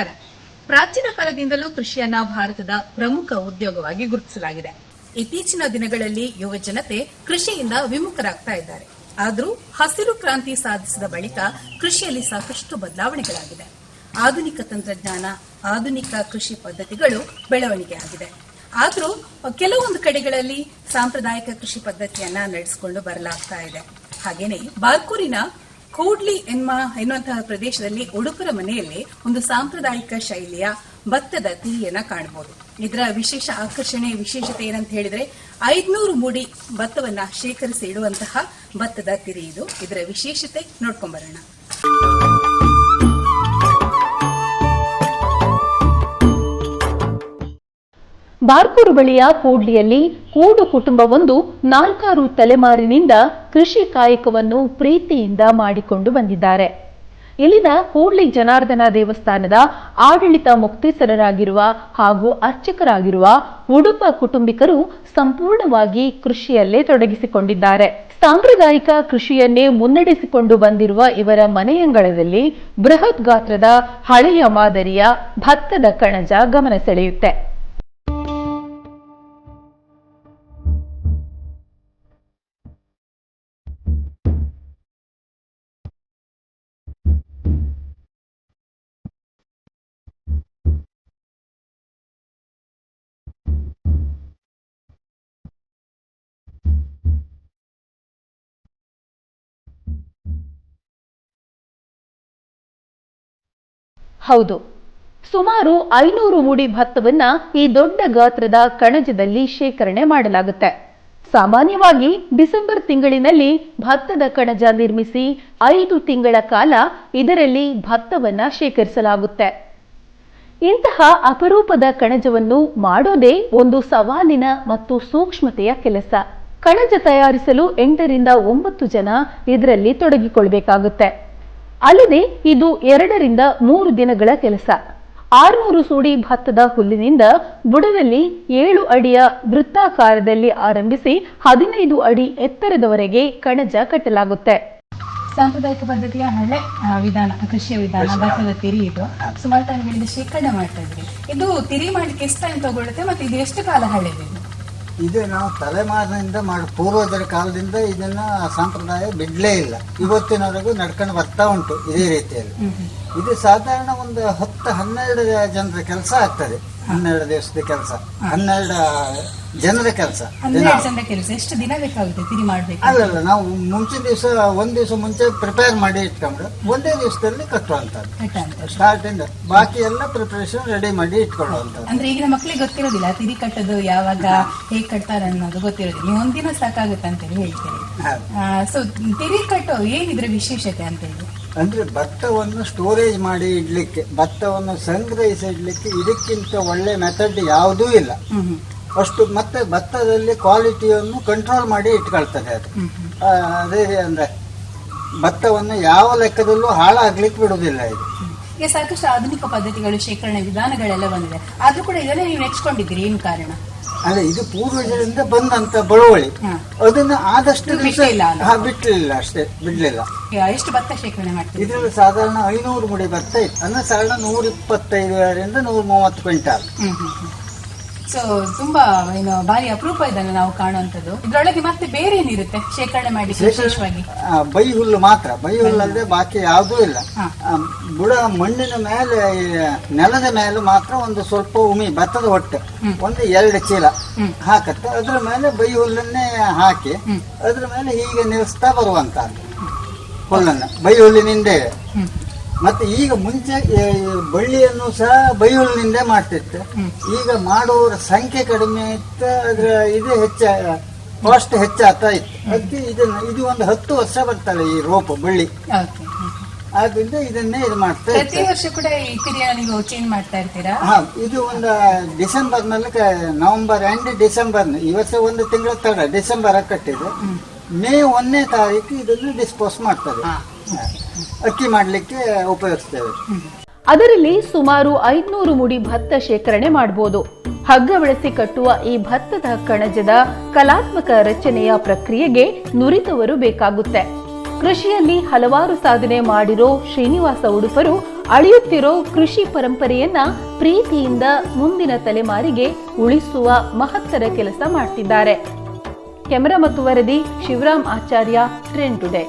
ನಮಸ್ಕಾರ ಪ್ರಾಚೀನ ಕಾಲದಿಂದಲೂ ಕೃಷಿಯನ್ನ ಭಾರತದ ಪ್ರಮುಖ ಉದ್ಯೋಗವಾಗಿ ಗುರುತಿಸಲಾಗಿದೆ. ಇತ್ತೀಚಿನ ದಿನಗಳಲ್ಲಿ ಯುವ ಜನತೆ ಕೃಷಿಯಿಂದ ವಿಮುಖರಾಗ್ತಾ ಇದ್ದಾರೆ. ಆದರೂ ಹಸಿರು ಕ್ರಾಂತಿ ಸಾಧಿಸಿದ ಬಳಿಕ ಕೃಷಿಯಲ್ಲಿ ಸಾಕಷ್ಟು ಬದಲಾವಣೆಗಳಾಗಿದೆ ಆಧುನಿಕ ತಂತ್ರಜ್ಞಾನ, ಆಧುನಿಕ ಕೃಷಿ ಪದ್ಧತಿಗಳು ಬೆಳವಣಿಗೆ ಆಗಿದೆ ಆದರೂ ಕೆಲವೊಂದು ಕಡೆಗಳಲ್ಲಿ ಸಾಂಪ್ರದಾಯಿಕ ಕೃಷಿ ಪದ್ಧತಿಯನ್ನ ನಡೆಸಿಕೊಂಡು ಬರಲಾಗ್ತಾ ಇದೆ. ಹಾಗೇನೆ ಬಾರ್ಕೂರಿನ ಕೂಡ್ಲಿ ಎನ್ಮ ಎನ್ನುವಂತಹ ಪ್ರದೇಶದಲ್ಲಿ ಉಡುಪರ ಮನೆಯಲ್ಲಿ ಒಂದು ಸಾಂಪ್ರದಾಯಿಕ ಶೈಲಿಯ ಭತ್ತದ ತಿರಿಯನ್ನ ಕಾಣಬಹುದು ಇದರ ವಿಶೇಷ ಆಕರ್ಷಣೆ, ವಿಶೇಷತೆ ಏನಂತ ಹೇಳಿದ್ರೆ ಐದ್ನೂರು ಮೂಡಿ ಭತ್ತವನ್ನ ಶೇಖರಿಸಿ ಇಡುವಂತಹ ಭತ್ತದ ತಿರಿ ಇದು. ಇದರ ವಿಶೇಷತೆ ನೋಡ್ಕೊಂಬರೋಣ ಬಾರ್ಕೂರು ಬಳಿಯ ಕೂಡ್ಲಿಯಲ್ಲಿ ಕೂಡು ಕುಟುಂಬವೊಂದು ನಾಲ್ಕಾರು ತಲೆಮಾರಿನಿಂದ ಕೃಷಿ ಕಾಯಕವನ್ನು ಪ್ರೀತಿಯಿಂದ ಮಾಡಿಕೊಂಡು ಬಂದಿದ್ದಾರೆ. ಇಲ್ಲಿನ ಕೂಡ್ಲಿ ಜನಾರ್ದನ ದೇವಸ್ಥಾನದ ಆಡಳಿತ ಮುಕ್ತೇಸರರಾಗಿರುವ ಹಾಗೂ ಅರ್ಚಕರಾಗಿರುವ ಉಡುಪ ಕುಟುಂಬಿಕರು ಸಂಪೂರ್ಣವಾಗಿ ಕೃಷಿಯಲ್ಲೇ ತೊಡಗಿಸಿಕೊಂಡಿದ್ದಾರೆ. ಸಾಂಪ್ರದಾಯಿಕ ಕೃಷಿಯನ್ನೇ ಮುನ್ನಡೆಸಿಕೊಂಡು ಬಂದಿರುವ ಇವರ ಮನೆಯಂಗಳದಲ್ಲಿ ಬೃಹತ್ ಗಾತ್ರದ ಹಳೆಯ ಮಾದರಿಯ ಭತ್ತದ ಕಣಜ ಗಮನ ಸೆಳೆಯುತ್ತೆ. ಹೌದು. ಸುಮಾರು ಐನೂರು ಮೂಡಿ ಭತ್ತವನ್ನು ಈ ದೊಡ್ಡ ಗಾತ್ರದ ಕಣಜದಲ್ಲಿ ಶೇಖರಣೆ ಮಾಡಲಾಗುತ್ತೆ. ಸಾಮಾನ್ಯವಾಗಿ ಡಿಸೆಂಬರ್ ತಿಂಗಳಿನಲ್ಲಿ ಭತ್ತದ ಕಣಜ ನಿರ್ಮಿಸಿ ಐದು ತಿಂಗಳ ಕಾಲ ಇದರಲ್ಲಿ ಭತ್ತವನ್ನು ಶೇಖರಿಸಲಾಗುತ್ತೆ. ಇಂತಹ ಅಪರೂಪದ ಕಣಜವನ್ನು ಮಾಡೋದೇ ಒಂದು ಸವಾಲಿನ ಮತ್ತು ಸೂಕ್ಷ್ಮತೆಯ ಕೆಲಸ. ಕಣಜ ತಯಾರಿಸಲು ಎಂಟರಿಂದ ಒಂಬತ್ತು ಜನ ಇದರಲ್ಲಿ ತೊಡಗಿಕೊಳ್ಬೇಕಾಗುತ್ತೆ. ಅಲ್ಲದೆ ಇದು ಎರಡರಿಂದ ಮೂರು ದಿನಗಳ ಕೆಲಸ. ಆರುನೂರು ಸೂಡಿ ಭತ್ತದ ಹುಲ್ಲಿನಿಂದ ಬುಡದಲ್ಲಿ ಏಳು ಅಡಿಯ ವೃತ್ತಾಕಾರದಲ್ಲಿ ಆರಂಭಿಸಿ ಹದಿನೈದು ಅಡಿ ಎತ್ತರದವರೆಗೆ ಕಣಜ ಕಟ್ಟಲಾಗುತ್ತೆ. ಸಾಂಪ್ರದಾಯಿಕ ಪದ್ಧತಿಯ ಹಳೆ ವಿಧಾನ ಕೃಷಿಯ ವಿಧಾನ ಭತ್ತದ ತಿರಿ ಇದು. ಸುಮಾರು ಶೇಖರಣೆ ಮಾಡ್ತಾ ಇದ್ವಿ ಇದು ತಿರಿ ಮಾಡ್ಲಿಕ್ಕೆ ಎಷ್ಟು ಟೈಮ್ ತಗೊಳ್ಳುತ್ತೆ? ಮತ್ತೆ ಇದು ಎಷ್ಟು ಕಾಲ ಹಳೆದಿದೆ? ಇದು ನಾವು ತಲೆಮಾರಿನಿಂದ ಮಾಡಿ ಪೂರ್ವಜರ ಕಾಲದಿಂದ ಇದನ್ನ ಸಂಪ್ರದಾಯ ಬಿಡ್ಲೇ ಇಲ್ಲ. ಇವತ್ತಿನವರೆಗೂ ನಡ್ಕೊಂಡು ಬರ್ತಾ ಉಂಟು ಇದೇ ರೀತಿಯಲ್ಲಿ. ಇದು ಸಾಧಾರಣ ಒಂದು ಹತ್ತು ಹನ್ನೆರಡು ಜನರ ಕೆಲಸ ಆಗ್ತದೆ. ಹನ್ನೆರಡು ದಿವಸದ ಕೆಲಸ. ಹನ್ನೆರಡು ಜನರ ಕೆಲಸ ಹನ್ನೆರಡು ಕೆಲಸ ಎಷ್ಟು ದಿನ ಬೇಕಾಗುತ್ತೆ ತಿರಿ ಮಾಡ್ಬೇಕು? ಅಲ್ಲಲ್ಲ ನಾವು ಮುಂಚಿನ ದಿವಸ ಒಂದ್ ದಿವಸ ಮುಂಚೆ ಪ್ರಿಪೇರ್ ಮಾಡಿ ಇಟ್ಕೊಂಡು ಒಂದೇ ದಿವಸದಲ್ಲಿ ಕಟ್ಟುವಂಥದ್ದು ಕಟ್ಟ ಅಂತ ಸ್ಟಾರ್ಟ್ ಇಂದ. ಬಾಕಿ ಎಲ್ಲ ಪ್ರಿಪರೇಷನ್ ರೆಡಿ ಮಾಡಿ ಇಟ್ಕೊಳ್ಳುವಂಥದ್ದು ಅಂದ್ರೆ ಈಗಿನ ಮಕ್ಕಳಿಗೆ ಗೊತ್ತಿರೋದಿಲ್ಲ ತಿರಿ ಕಟ್ಟೋದು ಯಾವಾಗ ಹೇಗ್ ಕಟ್ತಾರೆ ಅನ್ನೋದು ಗೊತ್ತಿರೋದಿಲ್ಲ. ನೀವು ಒಂದಿನ ಸಾಕಾಗುತ್ತೆ ಅಂತೇಳಿ ಹೇಳ್ತೀರಿ. ಹಾಗೆ. ಸೊ ತಿರಿ ಕಟ್ಟೋ ಏನಿದ್ರೆ ವಿಶೇಷತೆ ಅಂತ ಹೇಳಿ ಅಂದ್ರೆ ಭತ್ತವನ್ನು ಸ್ಟೋರೇಜ್ ಮಾಡಿ ಇಡ್ಲಿಕ್ಕೆ ಭತ್ತವನ್ನು ಸಂಗ್ರಹಿಸಿ ಇಡ್ಲಿಕ್ಕೆ ಇದಕ್ಕಿಂತ ಒಳ್ಳೆ ಮೆಥಡ್ ಯಾವುದೂ ಇಲ್ಲ. ಅಷ್ಟು ಮತ್ತೆ ಭತ್ತದಲ್ಲಿ ಕ್ವಾಲಿಟಿಯನ್ನು ಕಂಟ್ರೋಲ್ ಮಾಡಿ ಇಟ್ಕೊಳ್ತದೆ ಅದು. ಅದೇ ಅಂದ್ರೆ ಭತ್ತವನ್ನು ಯಾವ ಲೆಕ್ಕದಲ್ಲೂ ಹಾಳಾಗ್ಲಿಕ್ಕೆ ಬಿಡುವುದಿಲ್ಲ ಇದು. ಈಗ ಸಾಕಷ್ಟು ಆಧುನಿಕ ಪದ್ಧತಿಗಳು ಶೇಖರಣೆ ವಿಧಾನಗಳೆಲ್ಲ ಬಂದಿದೆ. ಆದ್ರೂ ಕೂಡ ಇದನ್ನೇ ನೀವು ನೆಚ್ಕೊಂಡಿದ್ದೀರಿ ಏನು ಕಾರಣ? ಅಂದ್ರೆ ಇದು ಪೂರ್ವಜರಿಂದ ಬಂದಂತ ಬಳುವಳಿ. ಅದನ್ನ ಆದಷ್ಟು ಅಲ್ಲ? ಬಿಡ್ಲಿಲ್ಲ ಅಷ್ಟೇ ಬಿಡ್ಲಿಲ್ಲ. ಎಷ್ಟು ಭತ್ತ ಶೇಖರಣೆ ಮಾಡ್ತೀವಿ ಇದ್ರಲ್ಲಿ ಸಾಧಾರಣ ಐನೂರು ಮುಡಿ ಭತ್ತ ಇತ್ತು. ಅಂದ್ರೆ ಸಾಧಾರಣ ನೂರ ಇಪ್ಪತ್ತೈದರಿಂದ ನೂರ ಮೂವತ್ತು ಕ್ವಿಂಟಾಲ್ ಸೊ ತುಂಬಾ ಏನು ಭಾರಿ ಅಪರೂಪ ಇದನ್ನು ನಾವು ಕಾಣುವಂಥದ್ದು. ಇದ್ರೊಳಗೆ ಮತ್ತೆ ಬೇರೆ ಏನಿರುತ್ತೆ? ಶೇಖರಣೆ ಮಾಡಿ ವಿಶೇಷವಾಗಿ. ಬೈ ಹುಲ್ಲು ಮಾತ್ರ. ಬೈ ಹುಲ್ಲು ಅಲ್ಲದೆ ಬಾಕಿ ಯಾವುದೂ ಇಲ್ಲ. ಬುಡ ಮಣ್ಣಿನ ಮೇಲೆ ನೆಲದ ಮೇಲೆ ಮಾತ್ರ ಒಂದು ಸ್ವಲ್ಪ ಉಮಿ ಭತ್ತದ ಹೊಟ್ಟೆ. ಒಂದು ಎರಡು ಚೀಲ ಹಾಕತ್ತೆ. ಅದ್ರ ಮೇಲೆ ಬೈ ಹುಲ್ಲನ್ನೇ ಹಾಕಿ ಅದ್ರ ಮೇಲೆ ಹೀಗೆ ನಿಲ್ಲಿಸ್ತಾ ಬರುವಂತ ಹುಲ್ಲನ್ನ. ಬೈ ಹುಲ್ಲಿನಿಂದೇ ಮತ್ತೆ ಈಗ ಮುಂಚೆ ಬಳ್ಳಿಯನ್ನು ಸಹ ಬೈ ಹುಲ್ಲಿನಿಂದೇ ಮಾಡ್ತಿತ್ತು ಈಗ ಮಾಡುವವರ ಸಂಖ್ಯೆ ಕಡಿಮೆ ಇತ್ತು ಅದ್ರ ಇದು ಹೆಚ್ಚ ಕಾಸ್ಟ್ ಹೆಚ್ಚಾಗ್ತಾ ಇತ್ತು. ಅದಕ್ಕೆ ಇದನ್ನ ಇದು ಒಂದು ಹತ್ತು ವರ್ಷ ಬರ್ತಾಳೆ ಈ ರೋಪ ಬಳ್ಳಿ. ಆದ್ರಿಂದ ಇದನ್ನೇ ಇದು ಮಾಡ್ತಾ ಪ್ರತಿ ವರ್ಷ ಕೂಡ ಈ ನೀವು ಚೇಂಜ್ ಮಾಡ್ತಾ ಇರ್ತೀರಾ? ಹಾ ಇದು ಒಂದು ಡಿಸೆಂಬರ್ನಲ್ಲಿ ನವೆಂಬರ್ ಎಂಡ್ ಡಿಸೆಂಬರ್ ಈ ವರ್ಷ ಒಂದು ತಿಂಗಳ ತಡ ಡಿಸೆಂಬರ್ ಕಟ್ಟಿದೆ ಮೇ ಒಂದನೇ ತಾರೀಕು ಇದನ್ನು ಡಿಸ್ಪೋಸ್. ಹಾ. ಅಕ್ಕಿ ಮಾಡಲಿಕ್ಕೆ ಉಪಯೋಗಿಸ್ತೇವೆ. ಅದರಲ್ಲಿ ಸುಮಾರು ಐದ್ನೂರು ಮುಡಿ ಭತ್ತ ಶೇಖರಣೆ ಮಾಡಬಹುದು ಹಗ್ಗ ಬಳಸಿ ಕಟ್ಟುವ ಈ ಭತ್ತದ ಕಣಜದ ಕಲಾತ್ಮಕ ರಚನೆಯ ಪ್ರಕ್ರಿಯೆಗೆ ನುರಿತವರು ಬೇಕಾಗುತ್ತೆ. ಕೃಷಿಯಲ್ಲಿ ಹಲವಾರು ಸಾಧನೆ ಮಾಡಿರೋ ಶ್ರೀನಿವಾಸ ಉಡುಪರು ಅಳಿಯುತ್ತಿರೋ ಕೃಷಿ ಪರಂಪರೆಯನ್ನ ಪ್ರೀತಿಯಿಂದ ಮುಂದಿನ ತಲೆಮಾರಿಗೆ ಉಳಿಸುವ ಮಹತ್ತರ ಕೆಲಸ ಮಾಡ್ತಿದ್ದಾರೆ. ಕೆಮರಾ ಮತ್ತು ವರದಿ ಶಿವರಾಮ್ ಆಚಾರ್ಯ ಟ್ರೆಂಡ್ ಟುಡೇ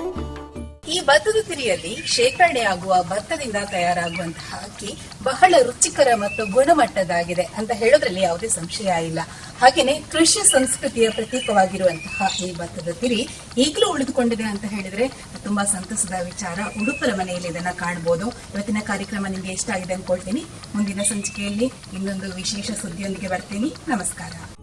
ಈ ಭತ್ತದ ತಿರಿಯಲ್ಲಿ ಶೇಖರಣೆ ಆಗುವ ಭತ್ತದಿಂದ ತಯಾರಾಗುವಂತಹ ಅಕ್ಕಿ ಬಹಳ ರುಚಿಕರ ಮತ್ತು ಗುಣಮಟ್ಟದಾಗಿದೆ ಅಂತ ಹೇಳೋದ್ರಲ್ಲಿ ಯಾವುದೇ ಸಂಶಯ ಇಲ್ಲ. ಹಾಗೆಯೇ ಕೃಷಿ ಸಂಸ್ಕೃತಿಯ ಪ್ರತೀಕವಾಗಿರುವಂತಹ ಈ ಭತ್ತದ ತಿರಿ ಈಗಲೂ ಉಳಿದುಕೊಂಡಿದೆ ಅಂತ ಹೇಳಿದ್ರೆ ತುಂಬಾ ಸಂತಸದ ವಿಚಾರ. ಉಡುಪರ ಮನೆಯಲ್ಲಿ ಇದನ್ನ ಕಾಣಬಹುದು ಇವತ್ತಿನ ಕಾರ್ಯಕ್ರಮ ನಿಮ್ಗೆ ಇಷ್ಟ ಆಗಿದೆ ಅನ್ಕೊಳ್ತೀನಿ ಮುಂದಿನ ಸಂಚಿಕೆಯಲ್ಲಿ ಇನ್ನೊಂದು ವಿಶೇಷ ಸುದ್ದಿಯೊಂದಿಗೆ ಬರ್ತೀನಿ. ನಮಸ್ಕಾರ.